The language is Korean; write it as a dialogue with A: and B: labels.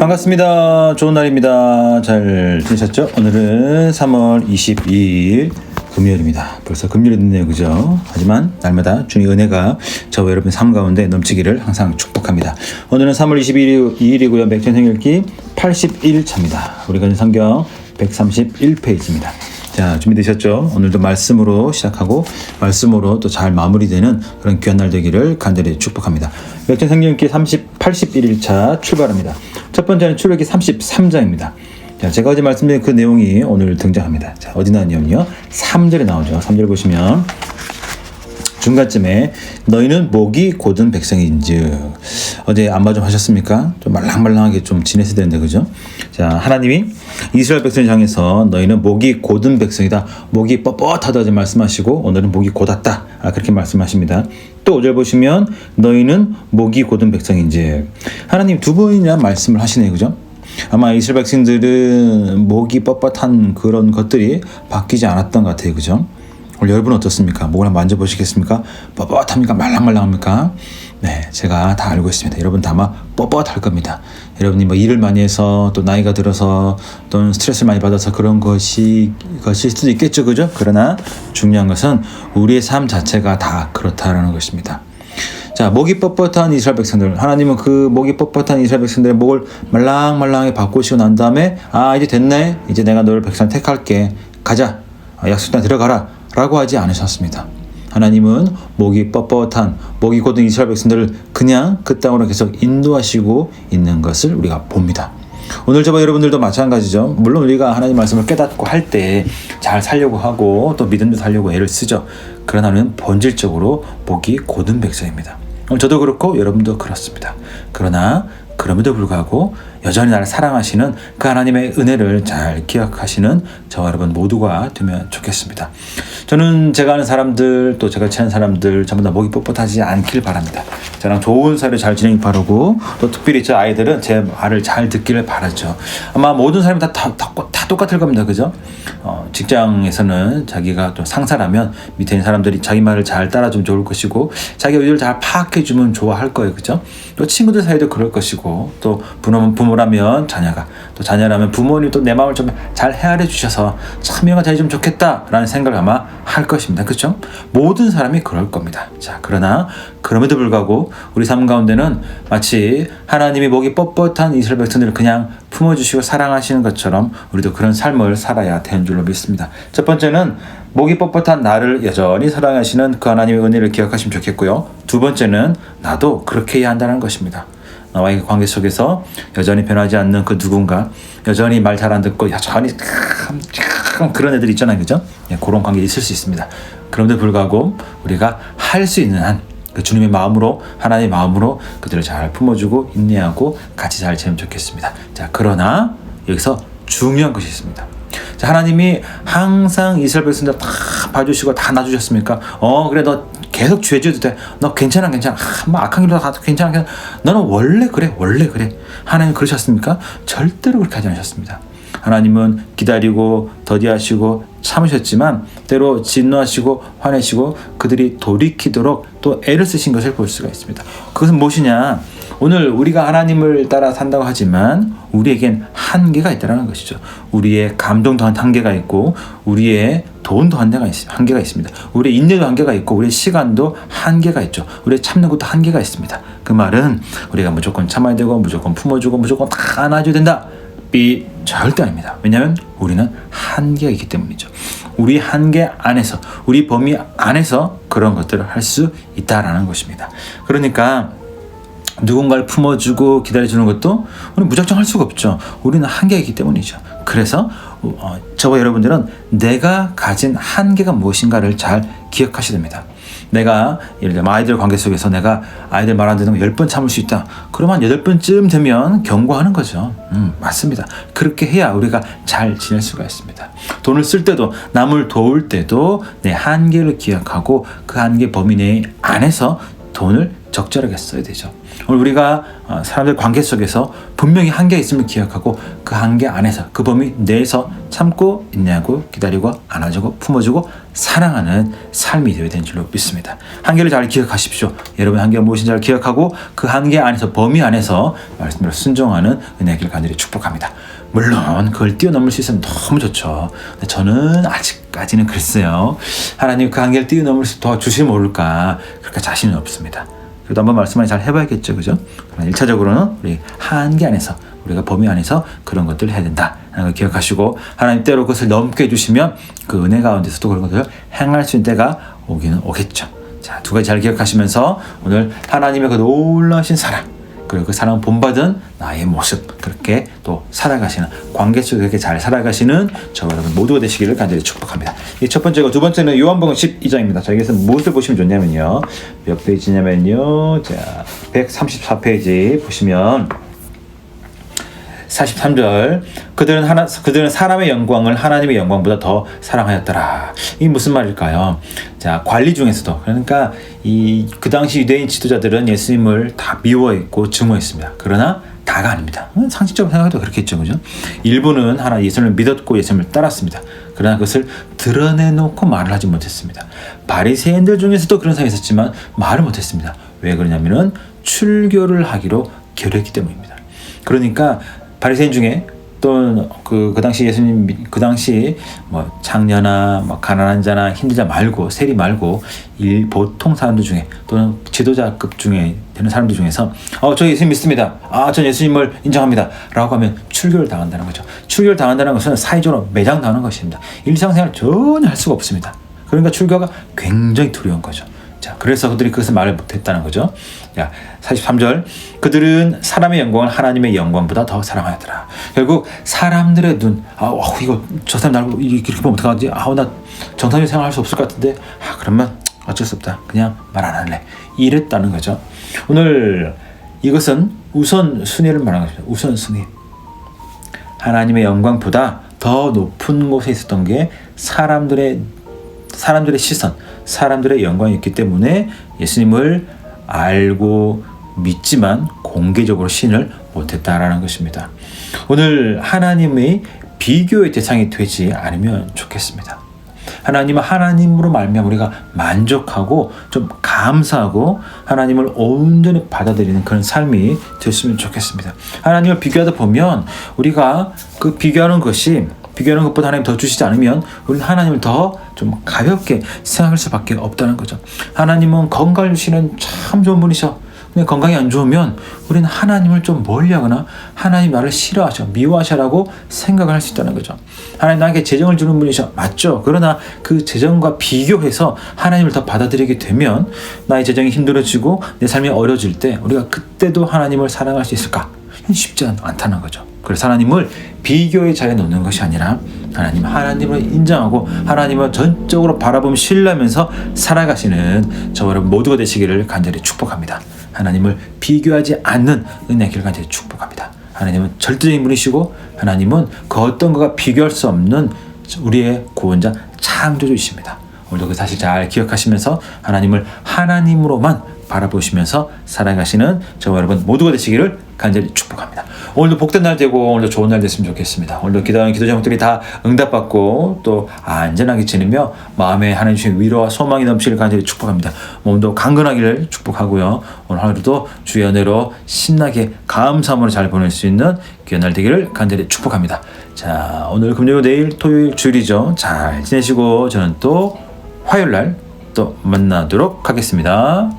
A: 반갑습니다. 좋은 날입니다. 잘 지내셨죠? 오늘은 3월 22일 금요일입니다. 벌써 금요일이 됐네요. 그죠? 하지만 날마다 주님 은혜가 저와 여러분 삶 가운데 넘치기를 항상 축복합니다. 오늘은 3월 22일이고요. 맥천생일기 81차입니다. 우리가 성경 131페이지입니다. 자, 준비되셨죠? 오늘도 말씀으로 시작하고 말씀으로 또 잘 마무리되는 그런 귀한 날 되기를 간절히 축복합니다. 맥전 성경기 30, 81일차 출발합니다. 첫 번째는 출애기 33장입니다. 자, 제가 어제 말씀드린 그 내용이 오늘 등장합니다. 자, 어디 나왔냐면요. 3절에 나오죠. 3절 보시면 중간쯤에 너희는 목이 곧은 백성인즉 어제 안마 좀 하셨습니까? 좀 말랑말랑하게 좀 지냈어야 되는데 그죠? 자 하나님이 이스라엘 백성을 향해서 너희는 목이 곧은 백성이다 목이 뻣뻣하다 지 말씀하시고 오늘은 목이 곧았다 아, 그렇게 말씀하십니다 또 5절 보시면 너희는 목이 곧은 백성인즉 하나님 두 번이나 말씀을 하시네요 그죠? 아마 이스라엘 백성들은 목이 뻣뻣한 그런 것들이 바뀌지 않았던 것 같아요 그죠? 오늘 여러분 어떻습니까? 목을 한번 만져보시겠습니까? 뻣뻣합니까? 말랑말랑합니까? 네, 제가 다 알고 있습니다. 여러분 다 아마 뻣뻣할 겁니다. 여러분이 뭐 일을 많이 해서 또 나이가 들어서 또는 스트레스를 많이 받아서 그런 것이 것일 수도 있겠죠, 그죠? 그러나 중요한 것은 우리의 삶 자체가 다 그렇다라는 것입니다. 자, 목이 뻣뻣한 이스라엘 백성들. 하나님은 그 목이 뻣뻣한 이스라엘 백성들의 목을 말랑말랑하게 바꾸시고 난 다음에 아, 이제 됐네. 이제 내가 너를 백성 택할게. 가자. 아, 약속 땅 들어가라. 라고 하지 않으셨습니다. 하나님은 목이 뻣뻣한 목이 곧은 이스라엘 백성들을 그냥 그 땅으로 계속 인도하시고 있는 것을 우리가 봅니다. 오늘 저와 여러분들도 마찬가지죠. 물론 우리가 하나님 말씀을 깨닫고 할 때 잘 살려고 하고 또 믿음도 살려고 애를 쓰죠. 그러나 는 본질적으로 목이 곧은 백성입니다. 저도 그렇고 여러분도 그렇습니다. 그러나 그럼에도 불구하고 여전히 나를 사랑하시는 그 하나님의 은혜를 잘 기억하시는 저와 여러분 모두가 되면 좋겠습니다. 저는 제가 아는 사람들 또 제가 친한 사람들 전부 다 목이 뻣뻣하지 않길 바랍니다. 저랑 좋은 사이를 잘 지내기 바라고 또 특별히 저 아이들은 제 말을 잘 듣기를 바라죠. 아마 모든 사람이 다, 다, 다, 다 똑같을 겁니다. 그죠? 어, 직장에서는 자기가 또 상사라면 밑에 있는 사람들이 자기 말을 잘 따라주면 좋을 것이고 자기 의도를 잘 파악해주면 좋아할 거예요. 그죠? 또 친구들 사이도 그럴 것이고 또 부모는 부모 라면 자녀가 또 자녀라면 부모님 또 내 마음을 좀 잘 헤아려 주셔서 참 얘가 잘좀 좋겠다라는 생각을 아마 할 것입니다. 그렇죠? 모든 사람이 그럴 겁니다. 자, 그러나 그럼에도 불구하고 우리 삶 가운데는 마치 하나님이 목이 뻣뻣한 이스라엘 백성들을 그냥 품어주시고 사랑하시는 것처럼 우리도 그런 삶을 살아야 되는 줄로 믿습니다. 첫 번째는 목이 뻣뻣한 나를 여전히 사랑하시는 그 하나님의 은혜를 기억하시면 좋겠고요. 두 번째는 나도 그렇게 해야 한다는 것입니다. 나와의 관계 속에서 여전히 변하지 않는 그 누군가, 여전히 말 잘 안 듣고 여전히 참, 참 그런 애들 있잖아요, 그죠? 예, 그런 관계 있을 수 있습니다. 그런데 불구하고 우리가 할 수 있는 한, 그 주님의 마음으로 하나님의 마음으로 그들을 잘 품어주고 인내하고 같이 잘 지내면 좋겠습니다. 자, 그러나 여기서 중요한 것이 있습니다. 자, 하나님이 항상 이스라엘 백성들 다 봐주시고 다 놔주셨습니까? 어, 그래, 너 계속 죄져도 돼. 너 괜찮아, 괜찮아. 아, 뭐 악한 길로 가도 괜찮아, 괜찮아. 너는 원래 그래, 원래 그래. 하나님 그러셨습니까? 절대로 그렇게 하지 않으셨습니다. 하나님은 기다리고 더디하시고 참으셨지만 때로 진노하시고 화내시고 그들이 돌이키도록 또 애를 쓰신 것을 볼 수가 있습니다. 그것은 무엇이냐? 오늘 우리가 하나님을 따라 산다고 하지만 우리에겐 한계가 있다는 것이죠. 우리의 감동도 한계가 있고 우리의 돈도 한계가, 있, 한계가 있습니다. 우리의 인내도 한계가 있고 우리의 시간도 한계가 있죠. 우리의 참는 것도 한계가 있습니다. 그 말은 우리가 무조건 참아야 되고 무조건 품어주고 무조건 다 안아줘야 된다. 이 절대 아닙니다. 왜냐하면 우리는 한계가 있기 때문이죠. 우리 한계 안에서 우리 범위 안에서 그런 것들을 할 수 있다라는 것입니다. 그러니까 누군가를 품어주고 기다려주는 것도 우리는 무작정 할 수가 없죠. 우리는 한계가 있기 때문이죠. 그래서 어, 저와 여러분들은 내가 가진 한계가 무엇인가를 잘 기억하셔야 됩니다. 내가 예를 들면 아이들 관계 속에서 내가 아이들 말 안 듣는 거 10번 참을 수 있다. 그러면 8번쯤 되면 경고하는 거죠. 음, 맞습니다. 그렇게 해야 우리가 잘 지낼 수가 있습니다. 돈을 쓸 때도 남을 도울 때도 내 한계를 기억하고 그 한계 범위 내 안에서 돈을 적절하게 써야 되죠. 오늘 우리가 어, 사람들 관계 속에서 분명히 한계 있음을 기억하고 그 한계 안에서 그 범위 내에서 참고 있냐고 기다리고 안아주고 품어주고 사랑하는 삶이 되어야 되는 줄로 믿습니다. 한계를 잘 기억하십시오. 여러분 한계가 무엇인지 잘 기억하고 그 한계 안에서 범위 안에서 말씀대로 순종하는 은혜의 길 간절히 축복합니다. 물론 그걸 뛰어넘을 수 있으면 너무 좋죠. 근데 저는 아직까지는 글쎄요. 하나님 그 한계를 뛰어넘을 수 도와주시면 모를까 그렇게 자신은 없습니다. 그래도 한번 말씀을 잘 해봐야겠죠, 그죠? 그러나 1차적으로는 우리 한계 안에서 우리가 범위 안에서 그런 것들을 해야 된다. 라는 걸 기억하시고 하나님 때로 그것을 넘게 해주시면 그 은혜 가운데서도 그런 것들을 행할 수 있는 때가 오기는 오겠죠. 자, 두 가지 잘 기억하시면서 오늘 하나님의 그 놀라우신 사랑 그리고 그 사랑 본받은 나의 모습 그렇게 또 살아가시는 관계 속에 그렇게 잘 살아가시는 저와 여러분 모두가 되시기를 간절히 축복합니다. 이 첫 번째고 두 번째는 요한복음 12장입니다. 자 여기서 무엇을 보시면 좋냐면요. 몇 페이지냐면요. 자 134페이지 보시면 43절 그들은 하나 그들은 사람의 영광을 하나님의 영광보다 더 사랑하였더라. 이 무슨 말일까요? 자 관리 중에서도 그러니까 이 그 당시 유대인 지도자들은 예수님을 다 미워했고 증오했습니다. 그러나 다가 아닙니다. 음, 상식적으로 생각해도 그렇겠죠, 그죠? 일부는 하나 예수님을 믿었고 예수님을 따랐습니다. 그러나 그것을 드러내놓고 말을 하지 못했습니다. 바리새인들 중에서도 그런 사람이 있었지만 말을 못했습니다. 왜 그러냐면은 출교를 하기로 결했기 때문입니다. 그러니까 바리새인 중에 또그 그 당시 예수님 믿- 그 당시 뭐 장녀나 뭐 가난한 자나 힘든 자 말고 세리 말고 일 보통 사람들 중에 또는 지도자급 중에 되는 사람들 중에서 어 저 예수님 믿습니다. 아 전 예수님을 인정합니다 라고 하면 출교를 당한다는 거죠. 출교를 당한다는 것은 사회적으로 매장당하는 것입니다. 일상생활 전혀 할 수가 없습니다. 그러니까 출교가 굉장히 두려운 거죠. 자, 그래서 그들이 그것을 말을 못했다는 거죠. 자, 43절. 그들은 사람의 영광을 하나님의 영광보다 더 사랑하더라. 결국 사람들의 눈, 아, 와, 이거 저 사람 날 이렇게 보면 어떡하지? 아, 나 정상적인 생활할 수 없을 것 같은데, 아, 그러면 어쩔 수 없다. 그냥 말 안 할래. 이랬다는 거죠. 오늘 이것은 우선 순위를 말하는 것입니다. 우선 순위. 하나님의 영광보다 더 높은 곳에 있었던 게 사람들의 사람들의 시선, 사람들의 영광이 있기 때문에 예수님을 알고 믿지만 공개적으로 신을 못했다라는 것입니다. 오늘 하나님의 비교의 대상이 되지 않으면 좋겠습니다. 하나님은 하나님으로 말미암아 우리가 만족하고 좀 감사하고 하나님을 온전히 받아들이는 그런 삶이 됐으면 좋겠습니다. 하나님을 비교하다 보면 우리가 그 비교하는 것이 비교하는 것보다 하나님 더 주시지 않으면 우리는 하나님을 더 좀 가볍게 생각할 수밖에 없다는 거죠. 하나님은 건강을 주시는 참 좋은 분이셔. 근데 건강이 안 좋으면 우리는 하나님을 좀 멀리하거나 하나님 나를 싫어하셔, 미워하셔라고 생각을 할 수 있다는 거죠. 하나님 나에게 재정을 주는 분이셔. 맞죠? 그러나 그 재정과 비교해서 하나님을 더 받아들이게 되면 나의 재정이 힘들어지고 내 삶이 어려질 때 우리가 그때도 하나님을 사랑할 수 있을까? 쉽지 않, 않다는 거죠. 그래서 하나님을 비교의 자리에 놓는 것이 아니라 하나님 하나님을 인정하고 하나님을 전적으로 바라보며 신뢰하면서 살아가시는 저와 여러분 모두가 되시기를 간절히 축복합니다. 하나님을 비교하지 않는 은혜의 길 간절히 축복합니다. 하나님은 절대적인 분이시고 하나님은 그 어떤 거가 비교할 수 없는 우리의 구원자 창조주이십니다. 오늘도 그 사실 잘 기억하시면서 하나님을 하나님으로만 바라보시면서 살아가시는 저와 여러분 모두가 되시기를 간절히 축복합니다. 오늘도 복된 날 되고 오늘도 좋은 날 됐으면 좋겠습니다. 오늘도 기도하는 기도 제목들이 다 응답받고 또 안전하게 지내며 마음에 하나님 주신 위로와 소망이 넘치기를 간절히 축복합니다. 몸도 강건하기를 축복하고요. 오늘 하루도 주의 은혜로 신나게 감사함으로 잘 보낼 수 있는 귀한 날 되기를 간절히 축복합니다. 자 오늘 금요일 내일 토요일 주일이죠. 잘 지내시고 저는 또 화요일 날 또 만나도록 하겠습니다.